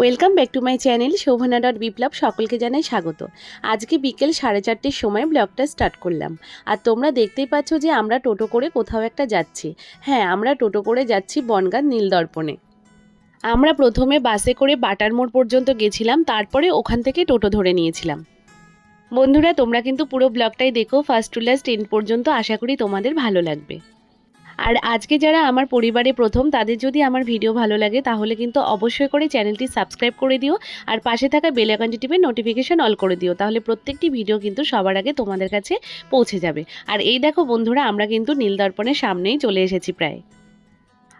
Welcome back to my channel Shobhana dot Biplab, সকলকে জানাই স্বাগত। আজকে বিকেল সাড়ে চারটের সময় ব্লগটা স্টার্ট করলাম। আর তোমরা দেখতেই পাচ্ছ যে আমরা টোটো করে কোথাও একটা যাচ্ছি। হ্যাঁ আমরা টোটো করে যাচ্ছি বনগাঁ নীলদর্পণে। আমরা প্রথমে বাসে করে বাটার মোড় পর্যন্ত গেছিলাম, তারপরে ওখান থেকে টোটো ধরে নিয়েছিলাম। বন্ধুরা, তোমরা কিন্তু পুরো ব্লগটাই দেখো। ফার্স্ট টু লাস্ট টেন পর্যন্ত আশা করি তোমাদের ভালো লাগবে। আর আজকে যারা আমার পরিবারে প্রথম, তাদের যদি আমার ভিডিও ভালো লাগে, তাহলে কিন্তু অবশ্যই করে চ্যানেলটি সাবস্ক্রাইব করে দিও আর পাশে থাকা বেল আইকনটি টিপে নোটিফিকেশন অল করে দিও, তাহলে প্রত্যেকটি ভিডিও কিন্তু সবার আগে তোমাদের কাছে পৌঁছে যাবে। আর এই দেখো বন্ধুরা, আমরা কিন্তু নীলদর্পণের সামনেই চলে এসেছি প্রায়।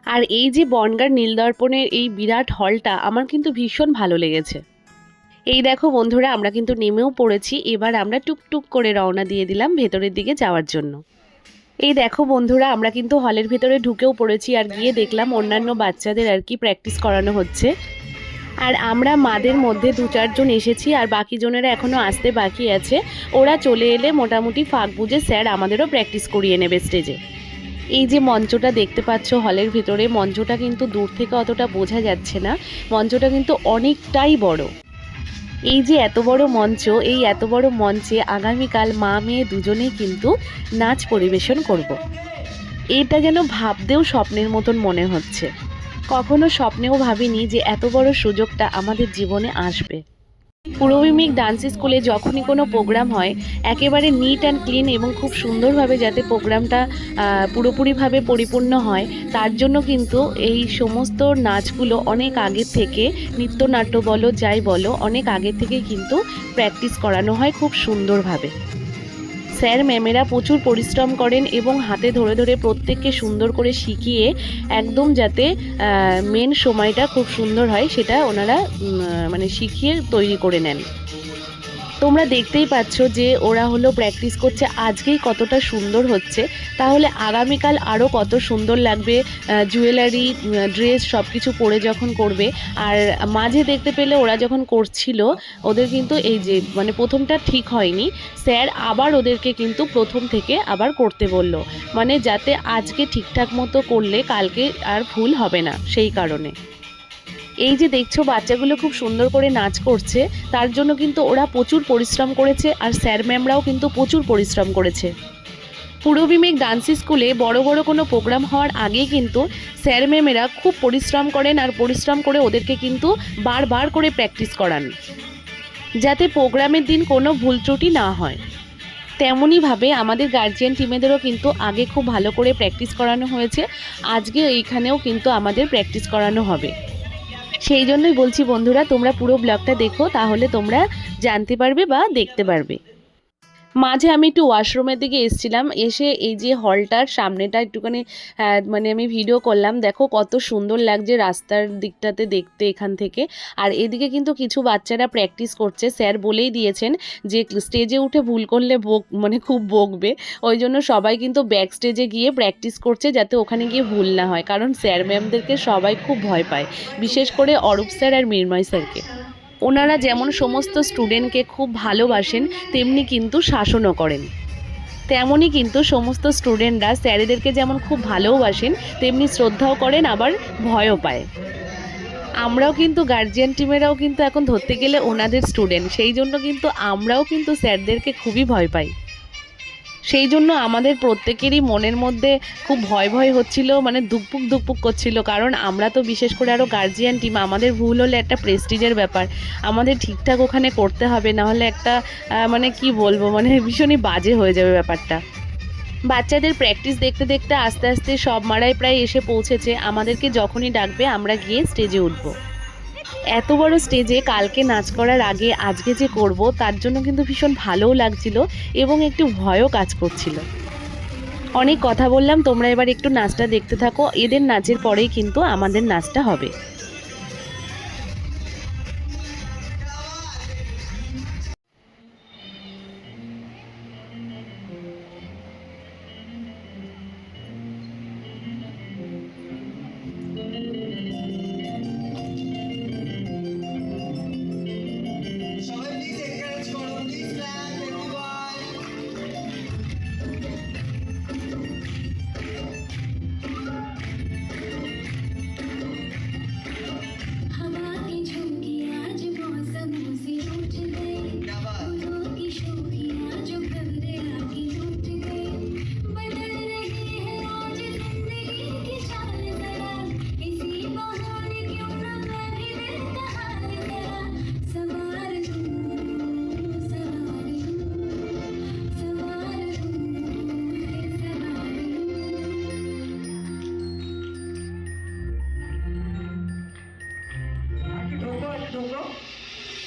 আর এই যে বনগার নীলদর্পণের এই বিরাট হলটা, আমার কিন্তু ভীষণ ভালো লেগেছে। এই দেখো বন্ধুরা, আমরা কিন্তু নেমেও পড়েছি, এবার আমরা টুকটুক করে রওনা দিয়ে দিলাম ভেতরের দিকে যাওয়ার জন্য। এই দেখো বন্ধুরা, আমরা কিন্তু হলের ভেতরে ঢুকেও পড়েছি আর গিয়ে দেখলাম অন্যান্য বাচ্চাদের আর কি প্র্যাকটিস করানো হচ্ছে। আর আমরা মাদের মধ্যে দু চারজন এসেছি আর বাকি জনেরা এখনও আসতে বাকি আছে। ওরা চলে এলে মোটামুটি ফাঁক বুঝে স্যার আমাদেরও প্র্যাকটিস করিয়ে নেবে স্টেজে এই যে মঞ্চটা দেখতে পাচ্ছ হলের ভিতরে, মঞ্চটা কিন্তু দূর থেকে অতটা বোঝা যাচ্ছে না। মঞ্চটা কিন্তু অনেকটাই বড়। এই যে এত বড় মঞ্চ, এই এত বড় মঞ্চে আগামীকাল মা মেয়ে দুজনেই কিন্তু নাচ পরিবেশন করব। এটা যেন ভাবতেও স্বপ্নের মতন মনে হচ্ছে কখনো স্বপ্নেও ভাবিনি যে এত বড় সুযোগটা আমাদের জীবনে আসবে পূর্বমিক ডান্স স্কুলে যখনই কোনো প্রোগ্রাম হয়, একেবারে নিট অ্যান্ড ক্লিন এবং খুব সুন্দরভাবে যাতে প্রোগ্রামটা পুরোপুরিভাবে পরিপূর্ণ হয়, তার জন্য কিন্তু এই সমস্ত নাচগুলো অনেক আগের থেকে নৃত্যনাট্য বলো যাই বলো, অনেক আগের থেকে কিন্তু প্র্যাকটিস করানো হয় খুব সুন্দরভাবে। স্যার, ম্যামেরা প্রচুর পরিশ্রম করেন এবং হাতে ধরে ধরে প্রত্যেককে সুন্দর করে শিখিয়ে একদম যাতে মেন সময়টা খুব সুন্দর হয়, সেটা ওনারা মানে শিখিয়ে তৈরি করে নেন। তোমরা দেখতেই পাচ্ছ যে ওরা হলো প্র্যাকটিস করছে। আজকেই কতটা সুন্দর হচ্ছে। তাহলে আগামীকাল আরও কত সুন্দর লাগবে জুয়েলারি ড্রেস সব কিছু পরে যখন করবে। আর মাঝে দেখতে পেলে ওরা যখন করছিল, ওদের কিন্তু এই যে মানে প্রথমটা ঠিক হয়নি। স্যার আবার ওদেরকে কিন্তু প্রথম থেকে আবার করতে বলল। মানে যাতে আজকে ঠিকঠাক মতো করলে কালকে আর ভুল হবে না, সেই কারণে। এই যে দেখছ, বাচ্চাগুলো খুব সুন্দর করে নাচ করছে, তার জন্য কিন্তু ওরা প্রচুর পরিশ্রম করেছে আর স্যার ম্যামরাও কিন্তু প্রচুর পরিশ্রম করেছে। পূর্ববিমেক ডান্স স্কুলে বড় বড় কোনো প্রোগ্রাম হওয়ার আগেই কিন্তু স্যার ম্যামেরা খুব পরিশ্রম করেন আর পরিশ্রম করে ওদেরকে কিন্তু বারবার করে প্র্যাকটিস করান, যাতে প্রোগ্রামের দিন কোনো ভুল ত্রুটি না হয়। তেমনইভাবে আমাদের গার্জিয়ান টিমেদেরও কিন্তু আগে খুব ভালো করে প্র্যাকটিস করানো হয়েছে, আজকে এইখানেও কিন্তু আমাদের প্র্যাকটিস করানো হবে। সেই জন্যই বলছি বন্ধুরা, তোমরা পুরো ব্লগটা দেখো, তাহলে তোমরা জানতে পারবে বা দেখতে পারবে। মাঝে আমি একটু ওয়াশরুমের দিকে এসেছিলাম। এসে এই যে হলটার সামনেটা একটুখানি মানে আমি ভিডিও করলাম। দেখো কত সুন্দর লাগছে রাস্তার দিকটাতে দেখতে এখান থেকে। আর এদিকে কিন্তু কিছু বাচ্চারা প্র্যাকটিস করছে। স্যার বলেই দিয়েছেন যে স্টেজে উঠে ভুল করলে বক মানে খুব বকবে ওই জন্য সবাই কিন্তু ব্যাক স্টেজে গিয়ে প্র্যাকটিস করছে যাতে ওখানে গিয়ে ভুল না হয়। কারণ স্যার ম্যামদেরকে সবাই খুব ভয় পায়। বিশেষ করে অরূপ স্যার আর মিরময় স্যারকে। ওনারা যেমন সমস্ত স্টুডেন্টকে খুব ভালোবাসেন, তেমনি কিন্তু শাসনও করেন। তেমনই কিন্তু সমস্ত স্টুডেন্টরা স্যারেদেরকে যেমন খুব ভালোবাসেন তেমনি শ্রদ্ধাও করেন, আবার ভয়ও পায়। আমরাও কিন্তু গার্জিয়ান টিমেরাও কিন্তু এখন ধরতে গেলে ওনাদের স্টুডেন্ট সেই জন্য কিন্তু আমরাও কিন্তু স্যারদেরকে খুবই ভয় পাই। সেই জন্য আমাদের প্রত্যেকেরই মনের মধ্যে খুব ভয় ভয় হচ্ছিল মানে দুকপুক দুকপুক করছিল। কারণ আমরা তো বিশেষ করে আরও গার্জিয়ান টিম আমাদের ভুল হলে একটা প্রেস্টিজের ব্যাপার। আমাদের ঠিকঠাক ওখানে করতে হবে, না হলে একটা মানে কি বলব মানে ভীষণই বাজে হয়ে যাবে ব্যাপারটা। বাচ্চাদের প্র্যাকটিস দেখতে দেখতে আস্তে আস্তে সব মারাই প্রায় এসে পৌঁছেছে। আমাদেরকে যখনই ডাকবে আমরা গিয়ে স্টেজে উঠব। এত বড় স্টেজে কালকে নাচ করার আগে আজকে যে করব, তার জন্য কিন্তু ভীষণ ভালোও লাগছিল এবং একটু ভয়ও কাজ করছিল। অনেক কথা বললাম, তোমরা এবার একটু নাচটা দেখতে থাকো। এদের নাচের পরেই কিন্তু আমাদের নাচটা হবে।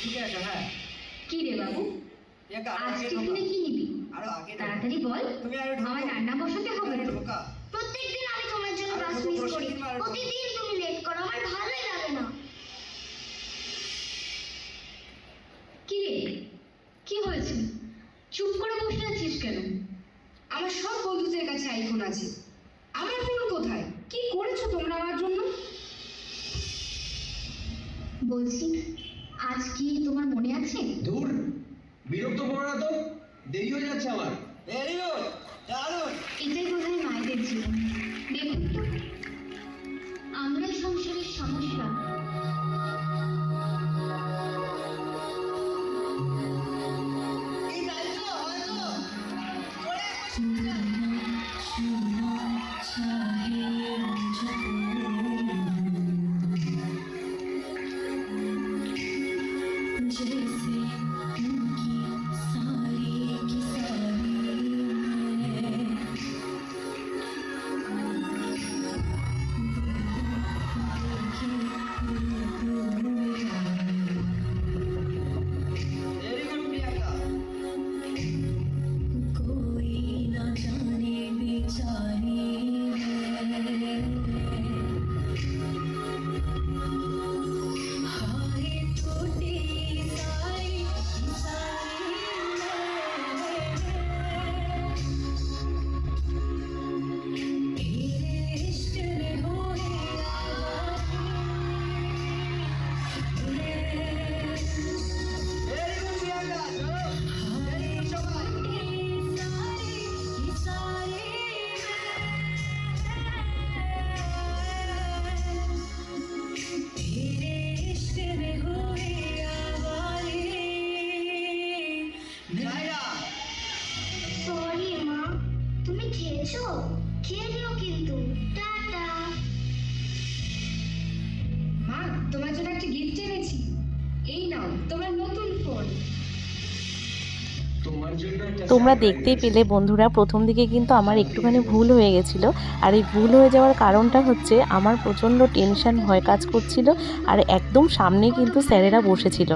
ঠিক আছে হ্যাঁ। কি রে বাবু? প্রিয়াঙ্কা আরও আজ আগে টিফিনে ঢোকা। কি নিবি? আরও আগে ঢোকা। তাড়াতাড়ি বল। তুমি আরও ঢোকো। আমার রান্না বসাতে হবে? তো প্রত্যেকদিন আমি তোমার জন্য আর মিস করি। প্রতিদিন তুমি লেট করো আমার ভালোই লাগে না। কি রে? কি হয়েছে? চুপ করে বসে আছিস কেন? আমার সব বন্ধুদের কাছে আইফোন আছে। আমার ফোন কোথায়? কি করেছ তোমরা আমার জন্য? বলছি আজ কি তোমার মনে আছে? দূর বিরক্ত করো না তো দেরি হয়ে যাচ্ছে আমার। ভেরি গুড দারুণ। এটাই বোধহয় মায়েদের জীবন। দেখুন তো আমরাই সংসারের সমস্যা নাও তোমার নতুন ফোন দেখতেই পেলে বন্ধুরা প্রথম দিকে কিন্তু আমার একটুখানি ভুল হয়ে গেছিল। আর এই ভুল হয়ে যাওয়ার কারণটা হচ্ছে আমার প্রচণ্ড টেনশন ভয় কাজ করছিল আর একদম সামনে কিন্তু স্যারেরা বসেছিল।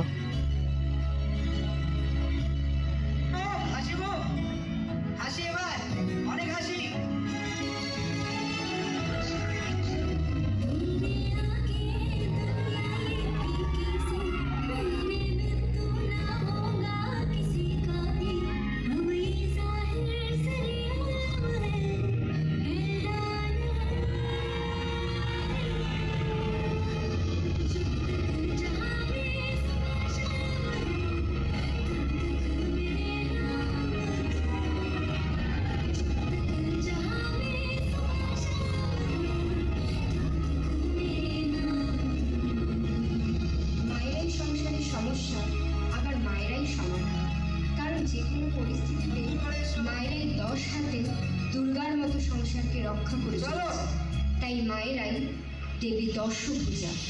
要试图一。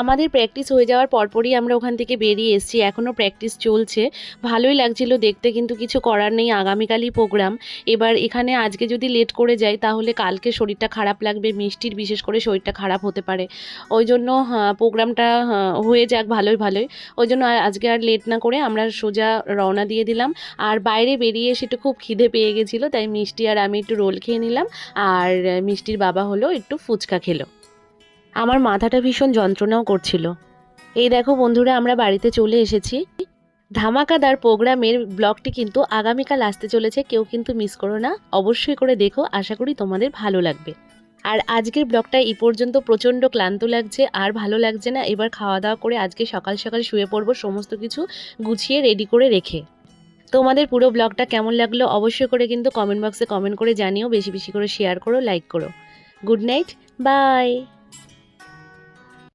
আমাদের প্র্যাকটিস হয়ে যাওয়ার পরপরই আমরা ওখান থেকে বেরিয়ে এসেছি। এখনও প্র্যাকটিস চলছে। ভালোই লাগছিল দেখতে কিন্তু কিছু করার নেই। আগামীকালই প্রোগ্রাম এবার এখানে আজকে যদি লেট করে যাই তাহলে কালকে শরীরটা খারাপ লাগবে মিষ্টির বিশেষ করে শরীরটা খারাপ হতে পারে। ওই জন্য হ্যাঁ, প্রোগ্রামটা হ্যাঁ, হয়ে যাক ভালোই ভালোই। ওই জন্য আজকে আর লেট না করে আমরা সোজা রওনা দিয়ে দিলাম। আর বাইরে বেরিয়ে এসে একটু খুব খিদে পেয়ে গেছিল তাই মিষ্টি আর আমি একটু রোল খেয়ে নিলাম। আর মিষ্টির বাবা হলো একটু ফুচকা খেলো। আমার মাথাটা ভীষণ যন্ত্রণাও করছিল। এই দেখো বন্ধুরা, আমরা বাড়িতে চলে এসেছি। ধামাকাদার প্রোগ্রামের ব্লগটি কিন্তু আগামীকাল আসতে চলেছে, কেউ কিন্তু মিস করো না। অবশ্যই করে দেখো, আশা করি তোমাদের ভালো লাগবে। আর আজকের ব্লগটা এই পর্যন্ত, প্রচণ্ড ক্লান্ত লাগছে, আর ভালো লাগছে না। এবার খাওয়া দাওয়া করে আজকে সকাল সকাল শুয়ে পড়ব, সমস্ত কিছু গুছিয়ে রেডি করে রেখে। তোমাদের পুরো ব্লগটা কেমন লাগল অবশ্যই করে কিন্তু কমেন্ট বক্সে কমেন্ট করে জানিও, বেশি বেশি করে শেয়ার করো লাইক করো। Good night bye